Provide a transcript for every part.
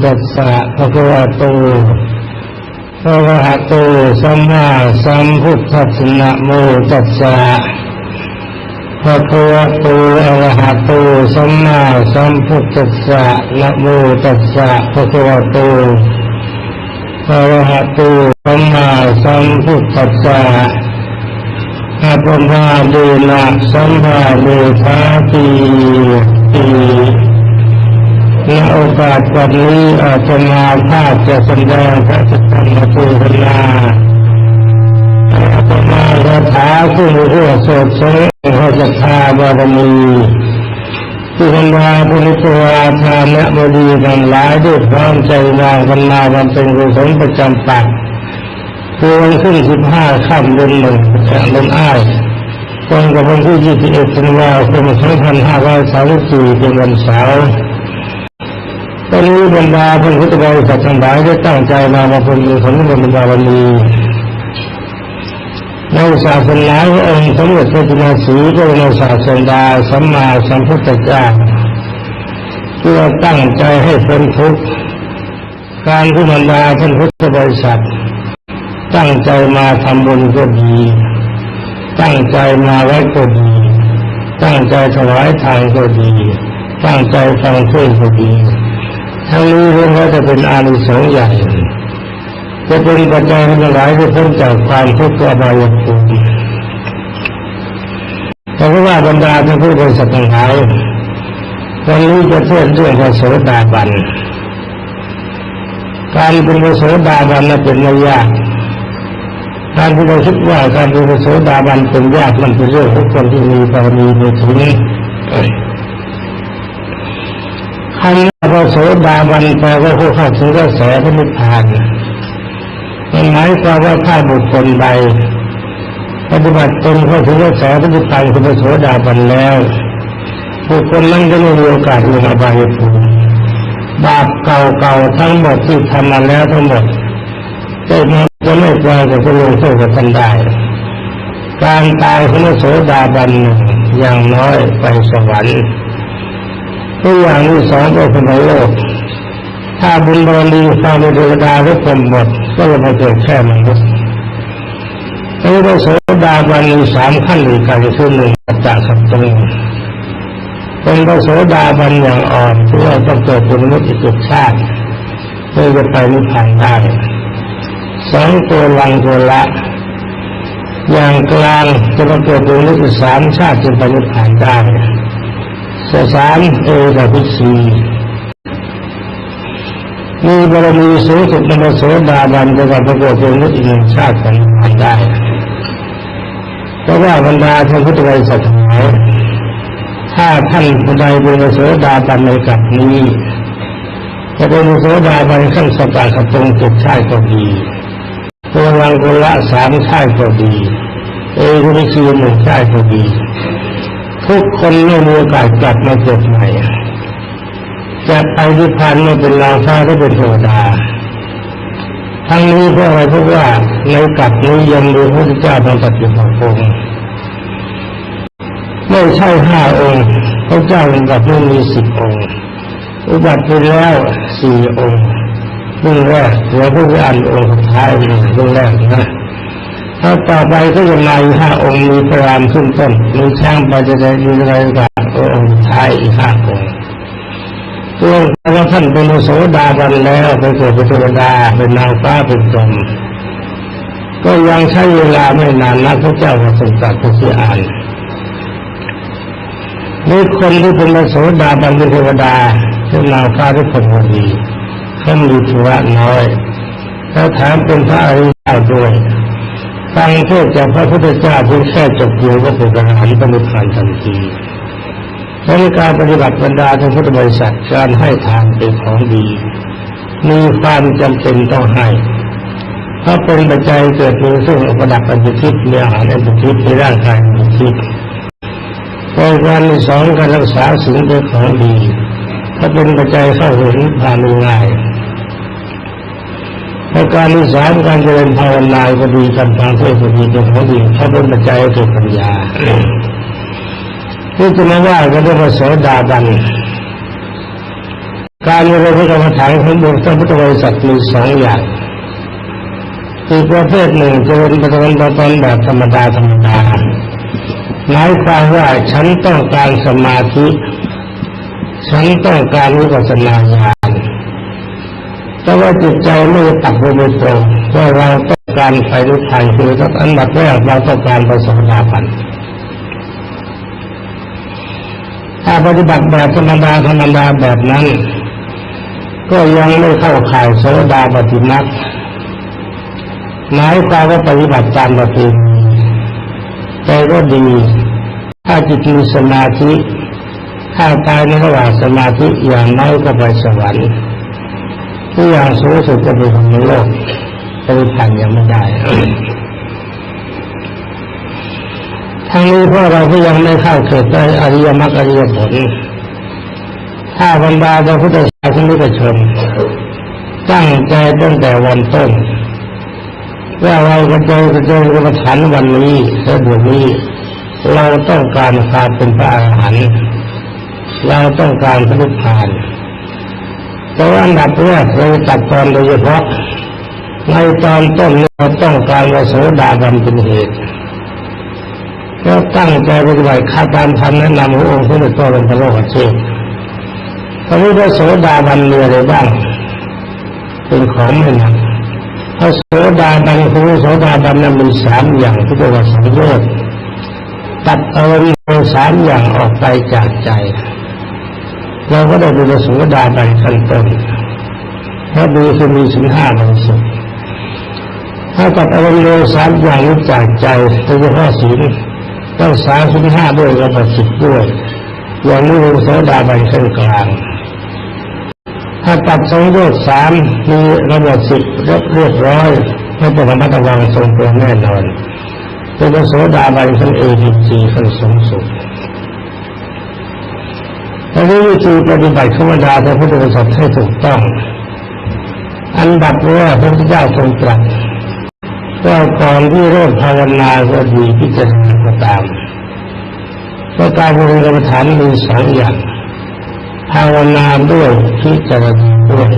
ตัสสะภะคะวะโตอะระหะโตสัมมาสัมพุทธัสสนะโมตัสสะภะคะวะโตอะระหะโตสัมมาสัมพุทธัสสะนะโมตัสสะภะคะวะโตอะระหะโตสัมมาสัมพุทธัสสะอะปมาเดนะสัมมาเดชาติติ ในโอกาสวันนี้อาจมาภาพจะแสดงพระธรรมเทศนาอาตมาคาถาซึ่งเรียกสดสงพระจัทาบารมีที่บรรดาบุริตวาทานบดีทั้งหลายด้วยความใจวางกันมาวันเป็นกุศลประจำปักคือวันขึ้นสิบห้าค่ำเดือนหนึ่งเดือนอ้ายตรงกับวันที่ยี่สิบเอ็ดธันวาคมสองพันห้าร้อยสามสิบสี่เป็นวันเสาร์ ตอนนี้บรรดาเพื่อนพุทธบริษัททั้งหลายได้ตั้งใจมามาเป็นผลบุญบรรดาวันนี้ในศาสนาพระองค์สมเด็จพระจุลศีพระบรมศาสดาสัมมาสัมพุทธเจ้าเพื่อตั้งใจให้พ้นทุกข์การที่บรรดาท่านพุทธบริษัท ตั้งใจมาทำบุญก็ดี ตั้งใจมาไว้ก็ดี ตั้งใจถวายทานก็ดี ตั้งใจฟังเทศก็ดี ทั้งนี้เรื่องว่าจะเป็นอานิสงส์ใหญ่จะเป็นปัจจัยให้หลายที่พ้นจากความทุกข์อบายภูมิแต่ว่าบรรดาท่านผู้บริสุทธิ์ทั้งหลายวันนี้จะเทศน์เรื่องพระโสดาบันการเป็นพระโสดาบันนั้นเป็นไม่ยากการที่เราคิดว่าการเป็นพระโสดาบันเป็นยากมันเป็นเรื่องของคนที่มีบารมีในถึง คำว่าพระโสดาบันแปลว่าผู้เข้าถึงกระแสพระนิพพานมันหมายความว่าถ้าบุคคลใดปฏิบัติตนเข้าถึงกระแสพระนิพพานคือพระโสดาบันแล้วบุคคลนั้นก็มีโอกาสลงอบายภูมิบาปเก่าๆทั้งหมดที่ทำมาแล้วทั้งหมดจะมาจะไม่กลายเป็นจะลงโทษกับท่านได้การตายของพระโสดาบันอย่างน้อยไปสวรรค์ ตัวอย่างที่สองก็เป็นโลก ถ้าบุญบารมีความเป็นเทวดาทุกคนหมดก็จะมาเกิดแค่มนุษย์พระโสดาบันมีสามขั้นด้วยกันคือหนึ่งปัจจสัตตงเป็นพระโสดาบันอย่างอ่อนที่ว่าต้องเกิดเป็นมนุษย์อีกชาติเพื่อจะไปนิพพานได้สองตัวลังตัวละ อย่างกลางจะมาเกิดเป็นมนุษย์สามชาติจึงไปนิพพานได้ สสามเอตพิสีมีบารมีสูงสุดในพระโสดาบันจะกับประโกอบเป็นมนุษย์อีกชาติไปนิพพานได้เพราะว่าบรรดาท่านพุทธบริษัททั้งหลายถ้าท่านผู้ใดเป็นโสดาบันในกับนี้จะเป็นโสดาบันขั้นสตาสตรงจุดชาติก็ดีตัวรังกุละสามชาติก็ดี เอกุลิชีหนึ่งชาติก็ดี ทุกคนไม่มีโอกาสกลับมาเกิดใหม่จะไปนิพพานไม่เป็นลางฟ้าได้เป็นเทวดา ทั้งนี้เพราะอะไรเพราะว่าในกับนี้ยังมีพระพุทธเจ้ามาปฏิบัติองค์ไม่ใช่ห้าองค์พระเจ้าในกับนี้มีสิบองค์อุบัติไปแล้วสี่องค์เรื่องแรกเหลือผู้ที่อ่านองค์สุดท้ายเรื่องแรกนะ ถ้าต่อไปก็จะมาอีกห้าองค์มีพระรามขึ้นต้นมีช่างไปจะได้มีอะไรกับองค์ท้ายอีกห้าองค์เรื่องว่าท่านเป็นโสดาบันแล้วไปเกิดเป็นเทวดาเป็นนางฟ้าเป็นจมก็ยังใช้เวลาไม่นานนักพระเจ้าก็ทรงตรัสผู้ที่อ่านนี่คนที่เป็นโสดาบันเป็นเทวดาเป็นนางฟ้าทุกคนดีเขามีธุระน้อยถ้าถามเป็นพระอริยเจ้าด้วย ฟังเทศจากพระพุทธเจ้าเพียงแค่จบเดียวก็เป็นอรหันต์บรรลุผ่านทันทีเพราะการปฏิบัติบรรดาทางพุทธบริษัทการให้ทานเป็นของดี มีความจำเป็นต้องให้เพราะเป็นปัจจัยเกิดมีซึ่งอุปดับปัญจทิพย์มีอาหารอันเป็นทิพย์ในร่างกายเป็นทิพย์ในการสองการรักษาสิ่งเป็นของดีถ้าเป็นปัจจัยเข้าถึงผ่านง่าย ประการที่สามการเจริญภาวนาก็ดีการฟังเทศน์ก็ดีเป็นของดีถ้าเป็นปัจจัยเกิดปัญญาที่จะมาว่ากันเรื่องพระโสดาบันการบริโภคกรรมฐานของบุคคลพุทธบริษัทมีสองอย่างอีกประเภทหนึ่งจะเป็นปฏิบัติตนแบบธรรมดาธรรมดาหมายความว่าฉันต้องการสมาธิ ฉันต้องการวิปัสสนาญา ณแต่ว่าจิตใจไม่ตัดไปโดยตรงว่าเราต้องการไปด้วยทางคืออันดับแรกเราต้องการไปสบการณ์ถ้าปฏิบัติแบบธรรมดาธรรมดาแบบนั้น ก็ยังไม่เข้าข่ายโสดาปฏิมักหมายความว่าปฏิบัติตามปฏิแต่ก็ดี ถ้าจิตมีสมาธิถ้าตายในระหว่างสมาธิอย่างน้อยก็ไปสวรรค์ ที่อย่างสูงสุดจะเป็นของโลกปฏิพันธ์ยังไม่ได้ทั้งนี้เพราะเราก็ยังไม่เข้าเกิดได้อริยมรรคอริยผล ถ้าบรรดาพระพุทธศาสนิกชนตั้งใจตั้งแต่วันต้นว่าเราจะเจอจะเจอกรรมฐานวันนี้และเดือนนี้ เราต้องการความเป็นพระอรหันต์เราต้องการพระนิพพาน แต่ว่าอันดับแรกเราตัดตอนโดยเฉพาะในตอนต้นเราต้องการวโสดาบันเป็นเหตุก็ตั้งใจปฏิบัติข้าตามทันแนะนำขององค์พระเดชพระบรมโลกเชษพระพุทธโสดาบันมีอะไรบ้าง เป็นของไม่นักพระโสดาบันพระโสดาบันนั้นมีสามอย่างที่เรียกว่าสังโยชน์ตัดเอาสามอย่างออกไปจากใจ เราก็ได้เป็นโสดาบันขั้นต้นถ้าดูคือมีสินห้าบริสุทธิ์ถ้าตัดอารมณ์โลสามอย่างนี้จากใจโดยเฉพาะศีลต้องสามสิบห้าด้วยกับสิบด้วยอย่างนี้เป็นโสดาบันขั้นกลาง ถ้าตัดสองโยชสามมีระบบสิบเรียบร้อยไม่ต้องระมัดระวังทรงตัวแน่นอนเป็นโสดาบันขั้นเอหิจีขั้นสูงสุด นนี้วิธีปฏิบัติขรรมดาพระพุทธศาสนาให้ถูกต้อง อันดับแรกพระพุทธเจ้าทรงตรัสว่าก่อนที่เริ่มภาวนาก็ดีพิจารณาก็ตามก็การบริกรรมฐานมีสองอย่างภาวนาด้วยพิจารณาด้วย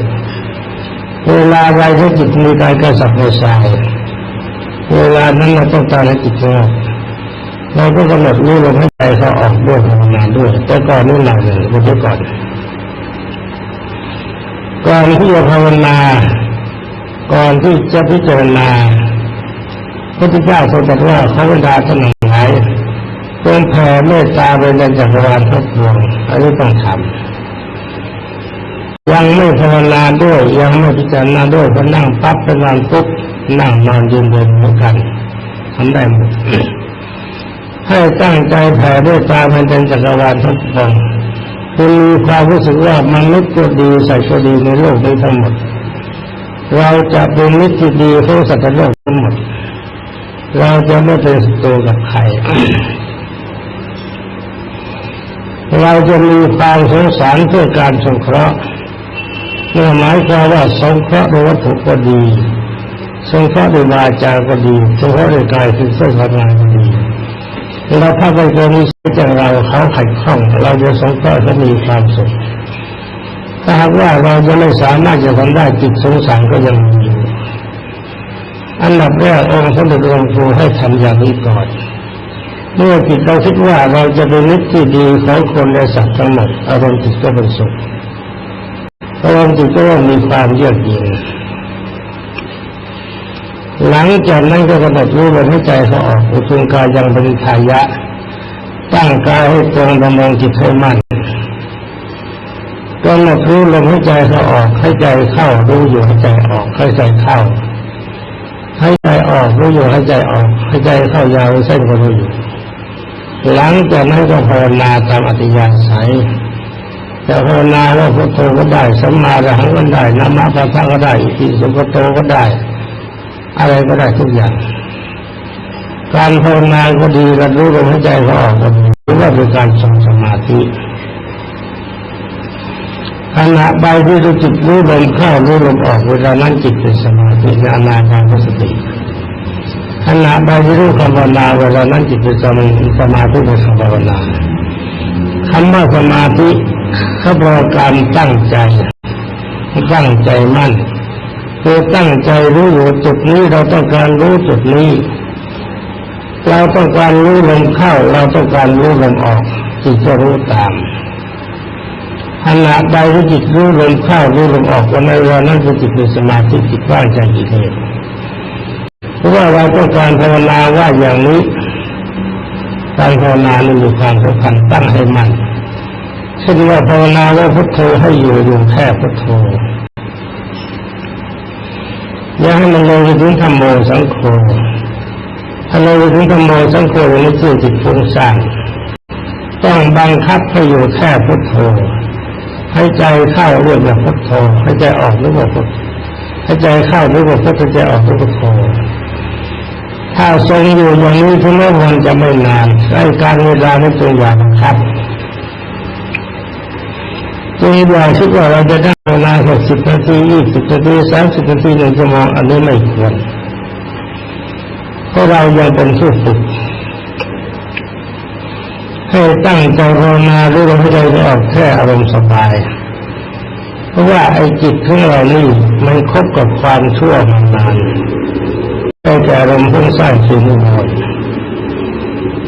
เวลาใดที่จิตมีการกระสับกระส่ายเวลานั้นเราต้องการให้จิตสงบ เราก็กำหนดรู้ลมให้ใจเขาออกด้วยภาวนาด้วย แต่ก่อนนี่หนักเลยเมื่อก่อนก่อนที่จะภาวนา ก่อนที่จะพิจารณาพระพุทธเจ้าทรงตรัสว่าพระบรรดาท่านหลายจงแผ่เมตตาไปในจักรวาลทั้งปวงอันนี้ต้องทำยังไม่ภาวนาด้วย ยังไม่พิจารณาด้วยก็นั่งปั๊บเป็นวันปุ๊บนั่งนอนยืนเดินเหมือนกันทำได้หมด ให้ตั้งใจแผ่เมตตาไปในจักรวาลทั้งปวงคุณมีความรู้สึกว่ามนุษย์ก็ดีใส่ก็ดีในโลกนี้ทั้งหมด เราจะเป็นมิตรที่ดีของสัตว์โลกทั้งหมด เราจะไม่เป็นศัตรูกับใครเราจะมีความสงสารเพื่อการสงเคราะห์เมื่อหมายความว่าสงเคราะห์โดยวัตถุก็ดีสงเคราะห์โดยวาจาก็ดีสงเคราะห์โดยกายคือเส้นทางานก็ดี เราถ้าไปเจอนิสัยจากเราเขาขัดข้อง เราจะสงเคราะห์เขามีความสุขถ้าหากว่าเราจะไม่สามารถจะทำได้จิตสงสารก็ยังมีอยู่อันดับแรกองค์สมเด็จหลวงปู่ให้ทำอย่างนี้ก่อนเมื่อจิตเราคิดว่าเราจะเป็นนิสที่ดีของคนและสัตว์ทั้งหมดอารมณ์จิตก็เป็นสุขอารมณ์จิตก็มีความเยือกเย็น หลังจากนั้นก็กำหนดรู้ลมหายใจเขาออกอุทุงกายยังเป็นทายะ ตั้งกายให้ตรงดำรงจิตให้มั่นกำหนดรู้ลมหายใจเขาออกให้ใจเข้ารู้อยู่ให้ใจออกให้ใจเข้าให้ใจออกรู้อยู่ให้ใจออกให้ใจเข้ายาวเส้นก็รู้อยู่หลังจากนั้นก็ภาวนาตามอธิยาศัยจะภาวนาว่าพุทโธก็ได้สัมมาระหังก็ได้นามาพระก็ได้อิสุกโตก็ได้ อะไรก็ได้ทุกอย่าง การภาวนาก็ดีการรู้ลมหายใจเขาออกก็ดีหรือว่าเป็นการทรงสมาธิขณะใบที่รู้จิตรู้ลมเข้ารู้ลมออกเวลานั้นจิตเป็นสมาธิในอนาคาสติขณะใบที่รู้คำภาวนาเวลานั้นจิตเป็นสมาธิสมาธิในคำภาวนาคำว่าสมาธิเขาบอกการตั้งใจตั้งใจมั่น คือตั้งใจรู้อยู่จุดนี้เราต้องการรู้จุดนี้ เราต้องการรู้ลมเข้า เราต้องการรู้ลมออกจิตจะรู้ตามขณะใดที่จิตรู้ลมเข้ารู้ลมออกวันในวันนั้นจิตมีสมาธิจิตว่างจากกิเลสเพราะว่าเราต้องการภาวนาว่าอย่างนี้การภาวนานั้นมีความสำคัญตั้งให้มันเช่นว่าภาวนาว่าพุทโธให้อยู่อยู่แค่พุทโธ อย่าให้มันลยไปถึงธรรมโมสังโฆถ้าเลยไปถึงธรรมโมสังโฆนี่คือจิตฟุ้งซ่านต้องบังคับให้อยู่แค่พุทโธให้ใจเข้าเรื่องแบบพุทโธให้ใจออกเรื่องแบบพุทให้ใจเข้าเรื่องแบบพุทใจออกเรื่องพุทโธถ้าทรงอยู่อย่างนี้ถึงแม้วันจะไม่นานใช้การเวลาไม่ตัวอย่างครับ ตัวอย่างคิดว่าเราจะได้เวลาหกสิบนาทียี่สิบนาทีสามสิบนาทีหนึ่งชั่วโมงอันนี้ไม่ควรเพราะเรายังเป็นผู้ฝึกให้ตั้งใจภาวนาหรือลมหายใจออกแค่อารมณ์สบาย เพราะว่าไอ้จิตของเรานี่มันคบกับความชั่วมานานตั้งแต่อารมณ์พุ่งสร้างสิ่งนี้หมด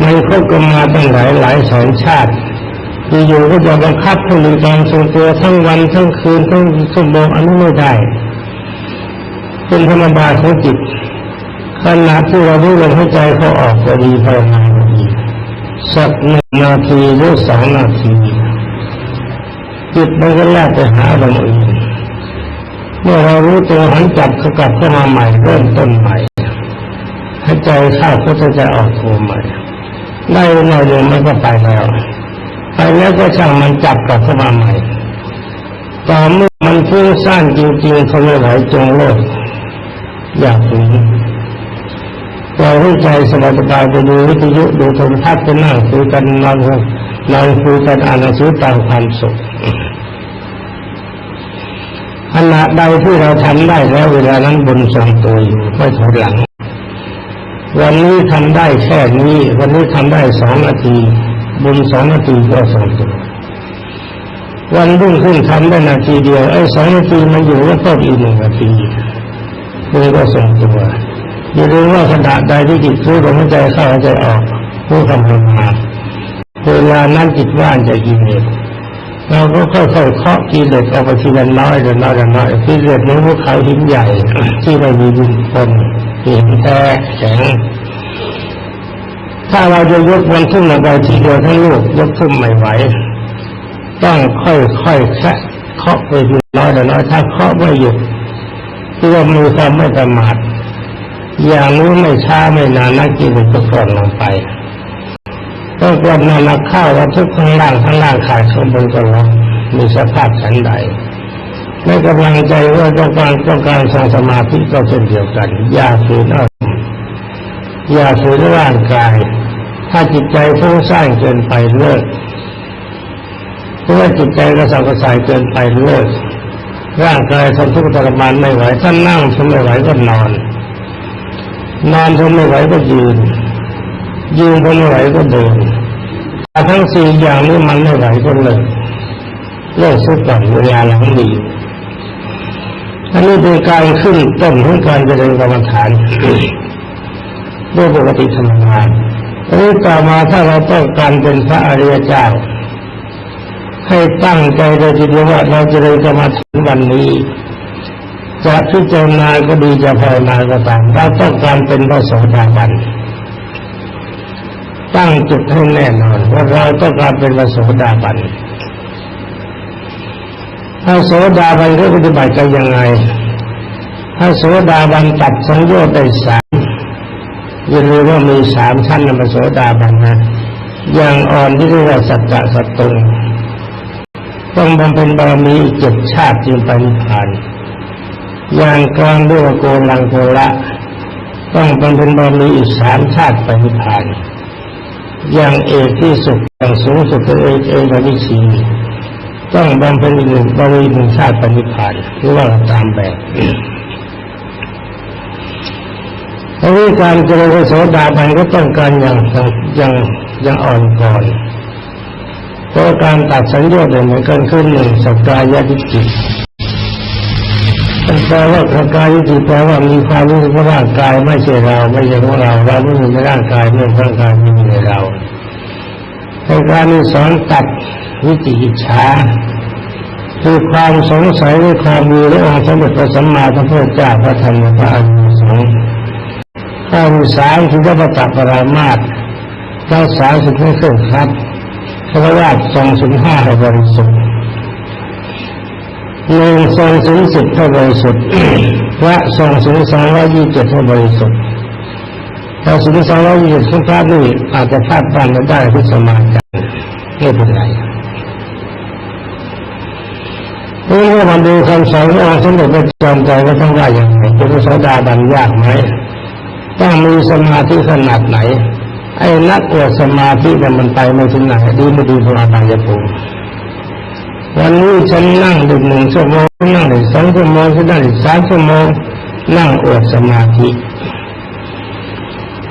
มันคบกันมาตั้งหลายหลายแสนชาติ อยู่ก็จะบังคับให้มีการทรงตัวทั้งวันทั้งคืนทั้งชั่วโมงอันนี้ไม่ได้ เป็นธรรมดาของจิตขณะที่เรารู้ลมหายใจเขาออกก็ดีภาวนาก็ดีสักหนึ่งนาทีหรือสองนาทีจิตมันก็แลกไปหาลมอื่นเมื่อเรารู้ตัวหันจับเขากลับเข้ามาใหม่เริ่มต้นใหม่ให้ใจเข้าก็จะจะออกโทใหม่ได้หน่อยเดียวมันก็ไปแล้ว ไปแล้วก็ช่างมันจับกลับเข้ามาใหม่ต่อเมื่อมันฟุ้งซ่านจริงๆเขาไม่ไหวจงโลดอยากฝืนเราให้ใจสบายๆไปดูวิทยุดูโทรทัศน์ไปนั่งคุยกันนอนนอนคุยกันอ่านหนังสือตามความสุขขณะใดที่เราทำได้แล้วเวลานั้นบนทรงตัวอยู่ไม่ถอยหลัง วันนี้ทำได้แค่นี้ วันนี้ทำได้สองนาที บุญสองนาทีก็ทรงตัววันรุ่งขึ้นทำได้นาทีเดียวไอ้สองนาทีมันอยู่ก็เพิ่มอีกหนึ่งนาทีบุญก็ทรงตัวอย่าลืมว่าขณะใดที่จิตรู้ลมหายใจเข้าหายใจออกผู้คำพมาเวลานั้นจิตว่างจะกิเลสเราก็ค่อยๆเคาะกิเลสออกไปทีละน้อยละน้อยละน้อยกิเลสนี้พวกเขาหินใหญ่ที่ไม่มีดินคนหินแท้แข็ง ถ้าเราจะยกมันขึ้นมาไปทีเดียวทั้งลูกยกขึ้นไม่ไหวต้องค่อยๆแค่เคาะไปทีน้อยละน้อยถ้าเคาะไม่หยุดตัวมือความไม่ประมาทอย่างนี้ไม่ช้าไม่นานนักกิเลสก็กร่อนลงไปต้องกดนานักข้าวว่าทุกข้างล่างข้างล่างขาดข้างบนก็ร้องมีสภาพฉันใดไม่กำลังใจว่าต้องการต้องการสร้างสมาธิก็เช่นเดียวกัน อย่าฝืนอารมณ์อย่าฝืนร่างกาย ถ้าจิตใจฟุ้งซ่านเกินไปเลิกเพราะว่าจิตใจกระสับกระส่ายเกินไปเลิกร่างกายทนทุกข์ทรมานไม่ไหวถ้านั่งทนไม่ไหวก็นอน นอนทนไม่ไหวก็ยืน ยืนทนไม่ไหวก็เดินแต่ทั้งสี่อย่างนี้มันไม่ไหวก็เลยเลิกสุดก่อนเวลาหลังดีอันนี้เป็นการขึ้นต้นของการเจริญกรรมฐานด้วยปกติธรรมดา อันนี้ต่อมาถ้าเราต้องการเป็นพระอริยเจ้า ให้ตั้งใจโดยทีเดียวว่าเราจะเริญกรรมฐานวันนี้จะพิจารณาก็ดีจะภาวนาก็ตามเราต้องการเป็นพระโสดาบันตั้งจุดให้แน่นอนว่าเราต้องการเป็นพระโสดาบันพระโสดาบันเขาปฏิบัติกันยังไงพระโสดาบันตัดสังโยชน์ได้สา อย่าลืมว่ามีสามชั้นนพระโสดาบันนะอย่างอ่อนที่เรียกว่าสัจจะสัตตงต้องบำเพ็ญบารมีเจ็ดชาติจึงไปนิพพาน อย่างกลางด้วยโกลังโกละต้องเป็นเป็นบารมีอีกสามชาติไปนิพพาน อย่างเอกที่สุดอย่างสูงสุดเป็เอกเอกวิชีต้องบำเพ็ญอีกหนึ่งบารมีหนึ่งชาติไปนิพพานหรือว่าตามแบบ เพราะวิการเจริญโสดาบันก็ต้องการอย่างอย่างอย่างอ่อนก่อนเพราะการตัดสัญญาเหมือนกันขึ้นหนึ่งสกายทิฏฐิมันแปลว่าสกายยุติแปลว่ามีความรู้สึกว่าร่างกายไม่ใช่เรา ไม่ใช่ของเราเราไม่มีในร่างกายเมื่อร่างกายไม่มีในเราในการนี้สอนตัดวิจิกิจฉาคือความสงสัยในความมีและองค์สมเด็จพระสัมมาสัมพุทธเจ้าพระธรรมพระอริยสงฆ์ ข้อที่สามคือพระประตักปรามาตรักษาสิ่งที่เครื่องครับพระราชทรงสินห้าบริสุทธิ์หนึ่งทรงสินสิบให้บริสุทธิ์พระทรงสินสองร้อยยี่สิบเจ็ดบริสุทธิ์ถ้าสินสองร้อยยี่สิบของพระนี่อาจจะพลาดพลาดไม่ได้ที่สมาธิไม่เป็นไรนี่เมื่อมาดูคำสอนขององค์สมเด็จพระจอมไตรก็ต้องว่าอย่างไรเป็นพระโสดาบันยากไหม ต้องมีสมาธิขนาดไหน ไอ้นักอวดสมาธิเนี่ยมันไปไม่ถึงไหนดีไม่ดีพระบายภูมิวันนี้ฉันนั่งดึกหนึ่งชั่วโมงนั่งอีกสองชั่วโมงฉันนั่งอีกสามชั่วโมงนั่งอวดสมาธิ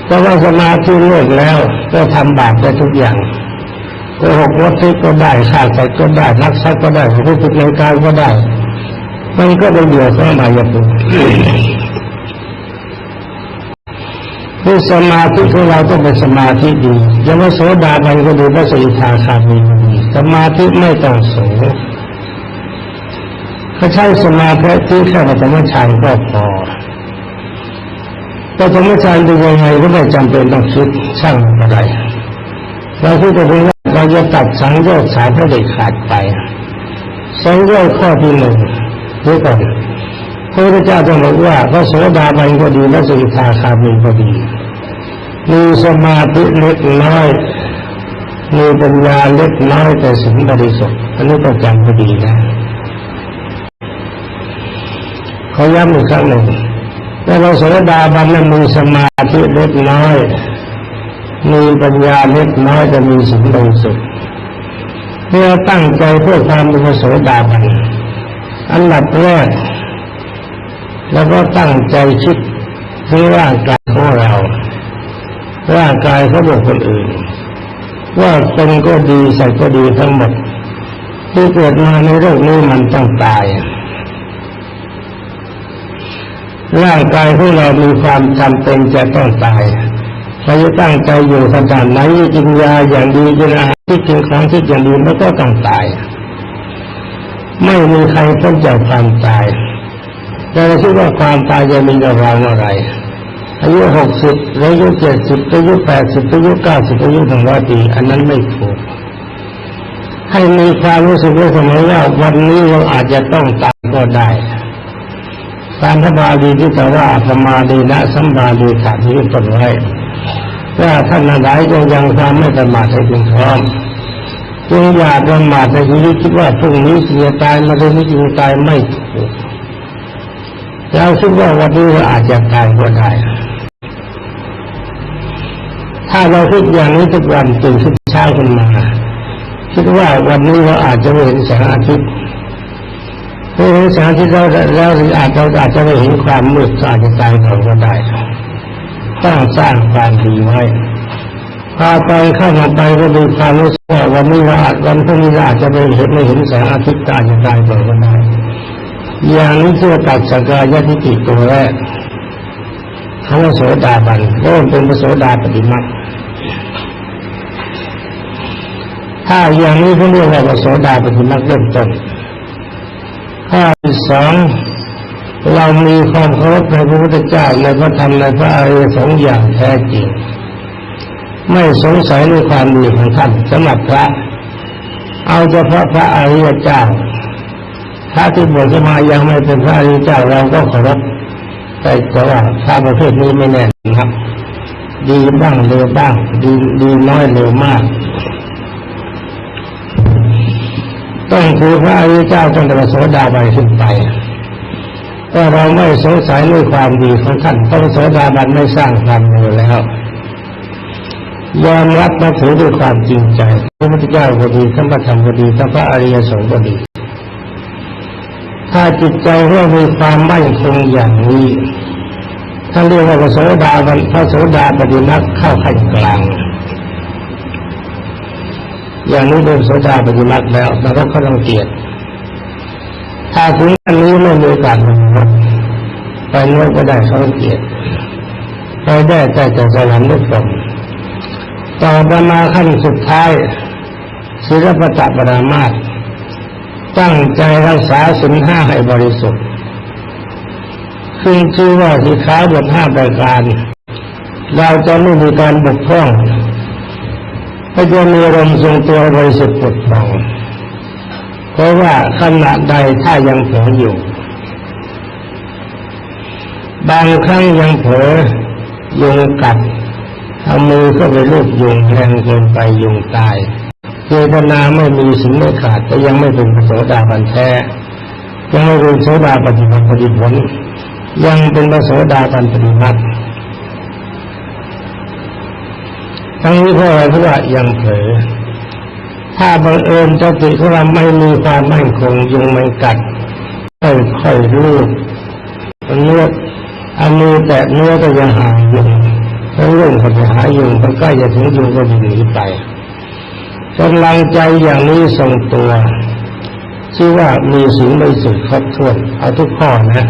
เพราะว่าสมาธิเลิกแล้วก็ทำบาปได้ทุกอย่างโกหกวัตถุก็ได้ฆ่าสัตว์ก็ได้รักทรัพย์ก็ได้พูดผิดในกายก็ได้ มันก็เป็นเดียวของมายาภูมิ ด้วยสมาธิของเราต้องเป็นสมาธิดีอยังว่าโสดาบันก็ดีพระสิทาคามีสมาธิไม่ต้องสูงถ้าใช้สมาธิที่แค่ปฐมฌานก็พอปฐมฌานเป็นยังไงก็ไม่จำเป็นต้องคิดช่างอะไรเราคิดแต่เพียงว่าเราจะตัดสังโยชน์สามให้เด็ดขาดไปสังโยชน์ข้อที่หนึ่งดูก่อนพระพุทธเจ้าต้องบอกว่าพระโสดาบันก็ดีพระสิทาคามีก็ดี มีสมาธิเล็กน้อยมีปัญญาเล็กน้อยแต่สิ่งบริสุทธิ์อันนี้ต้องจำให้ดีนะเขอย้ำอีกครั้งหนึ่งแต่เราโสดาบันนั้นมีสมาธิเล็กน้อย มีปัญญาเล็กน้อยแต่มีสิ่งบริสุทธิ์เพื่อตั้งใจเพื่อความเป็นโสดาบันอันดับแรกแล้วก็ตั้งใจคิดถึงร่างกายของเรา ร่างกายเขาบอกคนอื่น ว่าเป็นก็ดีใส่ก็ดีทั้งหมดที่เกิดมาในโลกนี้มันต้องตาย ร่างกายของเรามีความจำเป็นจะต้องตายเราจะตั้งใจอยู่ขนาดไหนกินยาอย่างดีกินอาหารที่กินของที่อย่างดีมันก็ต้องตาย ไม่มีใครพ้นจากความตายแต่เราคิดว่าความตายจะมีกับเราเมื่อไร อายุหกสิบอายุเจ็ดสิบอายุแปดสิบอายุเก้าสิบอายุหนึ่งร้อยปีอันนั้นไม่ถูกให้มีความรู้สึกว่าสมอว่าวันนี้เราอาจจะต้องตายก็ได้ตามพระบาลีที่แต่ว่าสมาดีนะสัมมาดีขาดที่ต้นไว้ว่าท่านหลายจงยังความไม่ประมาทให้ถึงพร้อมจงอย่าประมาทในชีวิตคิดว่าพรุ่งนี้จะตายมาเดือนนี้จะตายไม่ถูกเราคิดว่าวันนี้เราอาจจะตายก็ได้ ถ้าเราคิดอย่างนี้ทุกวันตื่นขึ้นเช้าขึ้นมา คิดว่าวันนี้เราอาจจะไม่เห็นแสงอาทิตย์เมื่อเห็นแสงอาทิตย์แล้วแล้วอาจจะอาจจะไม่เห็นความมืดอาจจะตายก็ได้ต้องสร้างความดีไว้พาไปเข้ามาไปก็มีความรู้สึกว่าวันนี้เราอาจวันพรุ่งนี้เราอาจจะไม่เห็นไม่เห็นแสงอาทิตย์อาจจะตายก่อนก็ได้อย่างนี้เชื่อตัดสกายทิฏฐิตัวแรกคำว่าโสดาบันก็เป็นพระโสดาปฏิมา ถ้าอย่างนี้เขาเรียกว่าโสดาเปฏิมาเริ่มต้นข้อที่สองเรามีความเคารพในพระพุทธเจ้าในพระธรรมในพระอริยสงฆ์อย่างแท้จริง ไม่สงสัยในความดีของท่านสำหรับพระ เอาเฉพาะพระอริยเจ้าพระที่บวชมายังไม่เป็นพระอริยเจ้าเราก็เคารพแต่แต่ว่าพระประเภทนี้ไม่แน่นะครับ ดีบ้างเลวบ้าง ดีดีน้อยเลวมาก ต้องคือพระอริยเจ้าจนแต่โสดาบันขึ้นไปก็เราไม่สงสัยในความดีของท่านเพราะโสดาบันไม่สร้างความเลวแล้วยอมรับนับถือด้วยความจริงใจพระพุทธเจ้าก็ดีทั้งพระธรรมก็ดีทั้งพระอริยสงฆ์ก็ดี ถ้าจิตใจเรามีความมั่นคงอย่างนี้ ท่านเรียกว่าพระโสดาบันพระโสดาปฏิมักเข้าขั้นกลาง อย่างนี้เป็นโสดาปฏิมักแล้วแล้วก็เขาลังเกียจถ้าถึงอันนี้ไม่มีกาสมันไปโน้นก็ได้เขาเกียรติไปได้แต่จะสวรรค์ไม่ตรงต่อมาขั้นสุดท้ายศิลปะปรามาตตั้งใจรักษาสินห้าให้บริสุทธิ์ ขึ้นชื่อว่าสิขาบทห้าประการ เราจะไม่มีการบกพร่องก็จะมีอารมทรงตัวบริสุทธิ์ปลดปล่องเพราะว่าขณะใดถ้ายังเผลออยู่ บางครั้งยังเผลอยุงกัดเอามือเข้าไปลูบยุงแรงเกินไปยุงตายเจตนาไม่มีสิ่งไม่ขาดแต่ยังไม่เป็นโสดาบันแท้ยังไม่เป็นโสดาปฏิบัติปฏิผล ยังเป็นพระโสดาบันปฏิบัติทั้งนี้เพราะอะไรเพราะว่ายังเผลอถ้าบังเอิญสติของเราไม่มีความมั่นคงยุงมันกัดค่อยๆรูปเนื้ออันมือแต่เนื้อก็ยังห่างยุงแล้วเรื่องเขาไปหายุงพอใกล้จะถึงยุงก็บินหนีไปกำลังใจอย่างนี้ทรงตัวชื่อว่ามีสิ่งไม่สุดครบถ้วนเอาทุกข้อนะ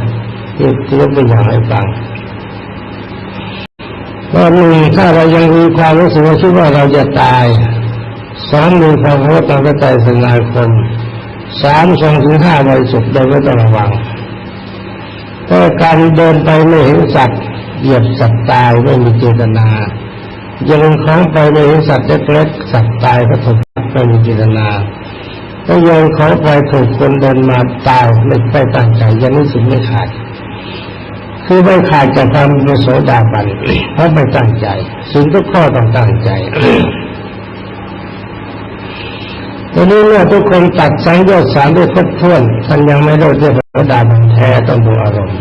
ที่ยกตัวอย่างให้ฟังว่าหนึ่งถ้าเรายังมีความรู้สึกว่าคิดว่าเราจะตายสองมีความรู้ตั้งใจสนาคมสามทรงถึงห้าบริสุทธิ์โดยไม่ต้องระวังก็การเดินไปไม่เห็นสัตว์เหยียบสัตว์ตายไม่มีเจตนายังของไปไม่เห็นสัตว์เล็กๆสัตว์ตายก็ถูกไม่มีเจตนาก็โยนของไปถูกคนเดินมาตายไม่ไปตั้งใจยังนี้สิ่งไม่ขาด คือไม่ขาดจากความเป็นโสดาบันเพราะไม่ตั้งใจสิ่งทุกข้อต้องตั้งใจทีนี้เมื่อทุกคนตัดสังโยชน์สามด้วยครบถ้วนมันยังไม่ได้เรียกโสดาบันแท้ต้องดูอารมณ์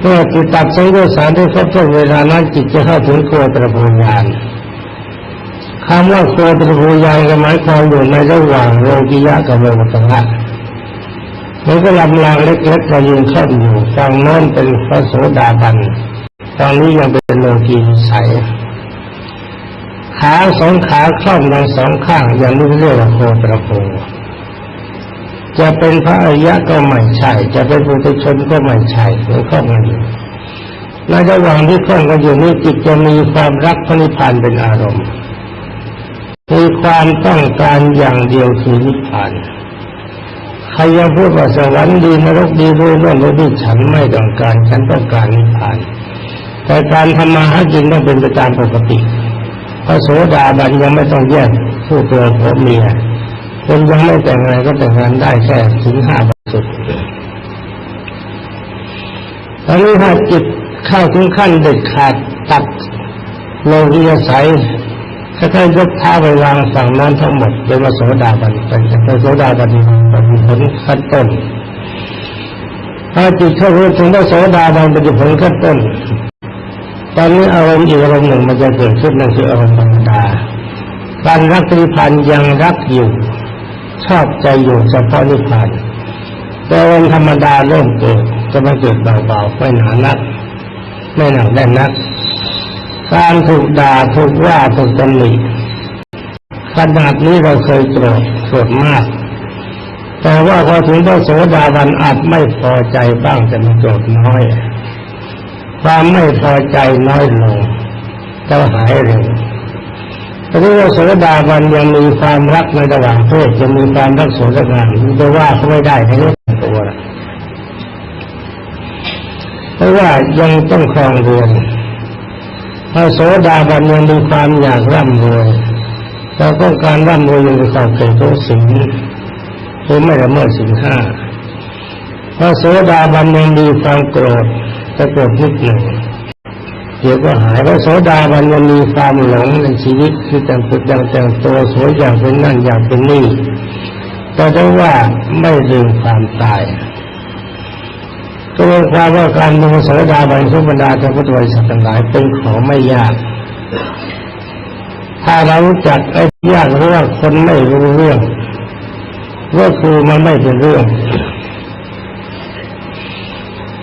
เมื่อจิตตัดสังโยชน์สามด้วยครบถ้วนเวลานั้นจิตจะเข้าถึงโคตรภูญาณคำว่าโคตรภูญาณก็หมายความอยู่ในระหว่างโลกิยะกับโลกุตระ มันก็ลำลางเล็กๆก็ยืนเข้าอยู่ฝั่งโน้นเป็นพระโสดาบันฝั่งนี้ยังเป็นโลกีสัยขาสองขาคล่อมทั้งสองข้างอย่างนี้เรียกว่าโคตรโพจะเป็นพระอริยะก็ไม่ใช่ จะเป็นปุถุชนก็ไม่ใช่หรือข้อมันอยู่ในระหว่างที่ข้องกันอยู่นี้จิตจะมีความรักพระนิพพานเป็นอารมณ์มีความต้องการอย่างเดียวคือนิพพาน ใครยังพูดว่าสวรรค์ดีนรกดีรู้เรื่องนี้ฉันไม่ต้องการฉันต้องการนิพพาน แต่การทำมาหากินต้องเป็นไปตามปกติพระโสดาบันยังไม่ต้องแยกผู้ตัวผัวเมียคนยังไม่แต่งงานก็แต่งงานได้แค่ถึงห้าบาทสุดตอนนี้ถ้าจิตเข้าถึงขั้นเด็ดขาดตัดโลกียสัยถ้าท่านยกท้าไปวางฝั่งนั้นทั้งหมดเป็นวโสดาบันเป็นพระโสดาบันเป็น ผลขั้นต้นถ้าจิตเข้าถึงพระโสดาบันเป็นผลขั้นต้น ตอนนี้อารมณ์อีกอารมณ์หนึ่งมันจะเกิดขึ้นนั่นคืออารมณ์ธรรมดาการรักนิพพานยังรักอยู่ ชอบใจอยู่เฉพาะนิพพานแต่อารมณ์ธรรมดาเริ่มเกิดจะมาเกิดเบาๆไม่หนานัก ไม่หนักแน่นนัก การถูกด่าถูกว่าถูกตำหนิขนาดนี้เราเคยโกรธโกรธมาก แต่ว่าพอถึงพระโสดาบันอาจไม่พอใจบ้างแต่มันโกรธน้อย ความไม่พอใจน้อยลงจะหายเร็วแต่ว่าโสดาบันยังมีความรักในระหว่างเพศยังมีความรักสวยงามจะว่าเขาไม่ได้ในเรื่องตัวเพราะว่ายังต้องครองเรือนพระโสดาบันยังมีความอยากร่ำรวยเราต้องการร่ำรวยยังมีความเกิดทุกสิ่ง คือไม่ละเมิดสิ่งห้าพระโสดาบันยังมีความโกรธจะเกิดนิดหนึ่งเดี๋ยวก็หายพระโสดาบันยังมีความหลงในชีวิตคือแต่งตัวแต่งตัวสวยอย่างเป็นนั่นอย่างเป็นนี่แต่ได้ว่าไม่ลืมความตาย ก็เป็นความว่าการมีโสดาบันทุบรรดาท่านพุทธบริษัททั้งหลายเป็นของไม่ยาก ถ้าเราจักไอ้ยากเพราะว่าคนไม่รู้เรื่อง ก็คือมันไม่เป็นเรื่อง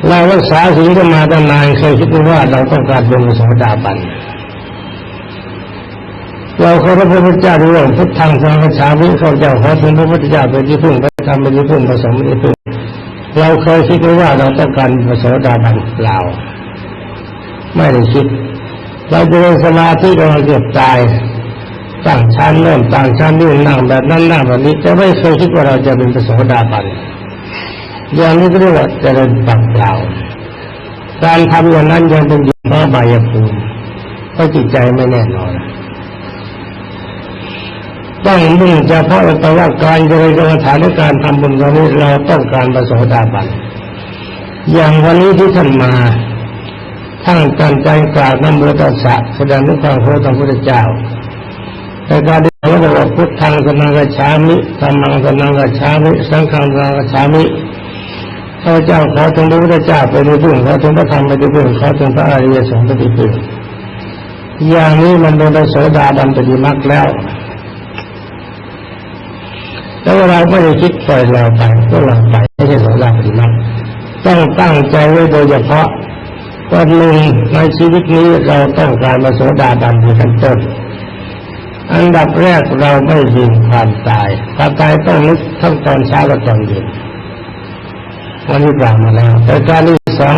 เรารักษาศีลกันมาตั้งนานเคยคิดว่าเราต้องการเป็นโสดาบันเราเคารพพระพุทธเจ้าด้วยพุทธังสังฆฉามิข้าเจ้าขอถึงพระพุทธเจ้าเป็นที่พึ่งพระธรรมเป็นที่พึ่งพระสงฆ์เป็นที่พึ่งเราเคยคิดไหมว่าเราต้องการพระโสดาบันเปล่าไม่ได้คิด เราจะเป็นสมาธิเราเกือบตาย ตั้งชั้นโน่นตั้งชั้นนี่นั่งแบบนั้นนั่งแบบนี้จะไม่เคยคิดว่าเราจะเป็นพระโสดาบันอย่างนี้ก็เรียกว่าเจริญปักเปล่าการทำอย่างนั้นยังเป็นอยู่เพราะบายภูมิเพราะจิตใจไม่แน่นอนต้องมุ่งเฉพาะแต่ว่าการเจริญกรรมฐานและการทำบุญตรงนี้เราต้องการประโสดาบันอย่างวันนี้ที่ท่านมาทั้งการใจกราบนำโมตัสสะแสดงถึงความเคารพต่อพระพุทธเจ้า ในการที่เราบอกพุทธังสนังกัจฉามิธรรมังสนังกัจฉามิสังฆังสนังกัจฉามิพระเจ้าขอถึงพระพุทธเจ้าเป็นที่พึ่งขอถึงพระธรรมเป็นที่พึ่งขอถึงพระอริยสงฆ์เป็นที่พึ่งอย่างนี้มันเป็นประโสดาบันปฏิมักแล้ว แล้วเราไม่ได้คิดปล่อยเราไปก็เราไปไม่ใช่โสดาปฏิมักต้องตั้งใจไว้โดยเฉพาะวันหนึ่งในชีวิตนี้เราต้องการมาโสดาบันเป็นขั้นต้น อันดับแรกเราไม่ยินความตายความตายต้องนึกทั้งตอนเช้าและตอนเย็นวันนี้กล่าวมาแล้วแต่การที่สอง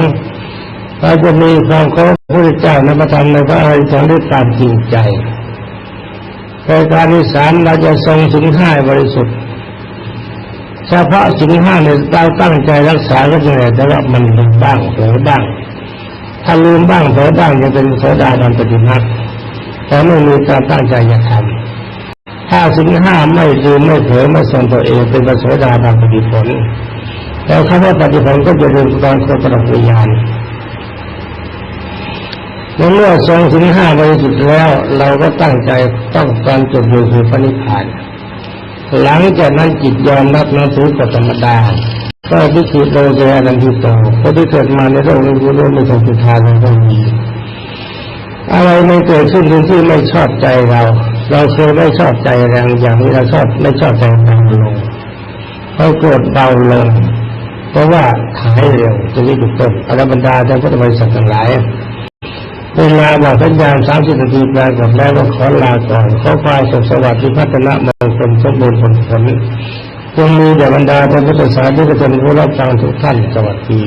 เราจะมีความเคารพพระเจ้าในพระธรรมในพระอริยสงฆ์ด้วยความจริงใจแต่การที่สามเราจะทรงถึงห้าบริสุทธิ์เฉพาะสิ่งห้าเนี่ยเราตั้งใจรักษาก็ยังไงแต่ว่ามันลืมบ้างเผลอบ้าง ถ้าลืมบ้างเผลอบ้างจะเป็นโสดาบันปฏิมา แต่ไม่มีการตั้งใจจะทำถ้าสิ่งห้าไม่ลืมไม่เผลอไม่ส่งตัวเองเป็นพระโสดาบันปฏิผล แล้วคำว่าปฏิผลก็จะเริ่มตอนโคตรวิญญาณเมื่อทรงสิ่งห้าบริสุทธิ์แล้ว เราก็ตั้งใจต้องการจุดอยู่คือพระนิพพานหลังจากนั้นจิตยอมรับนับถือกฎธรรมดา ก็พิจิตโลเจอนันทิโตคนที่เกิดมาในโลกนี้รู้ไม่ต้องสุทานไม่ต้องมี อะไรไม่เกิดขึ้นที่ไม่ชอบใจเรา เราเคยไม่ชอบใจแรงอย่างนี้เราชอบไม่ชอบใจเบาลงเขาโกรธเบาลงเพราะว่าหายเร็วจะนี้ถูกต้นอรบรรดาท่านพุทธบริษัททั้งหลายเวลาบอกสัญญาณสามสิบนาทีแปลกับแล้วว่าขอลาก่อนขอความสุขสวัสดิ์ที่พัฒนามงคลสมบูรณ์ผลผลจงมีแด่บรรดาพระพุทธศาสนิกชนผู้รับฟังทุกท่านสวัสดี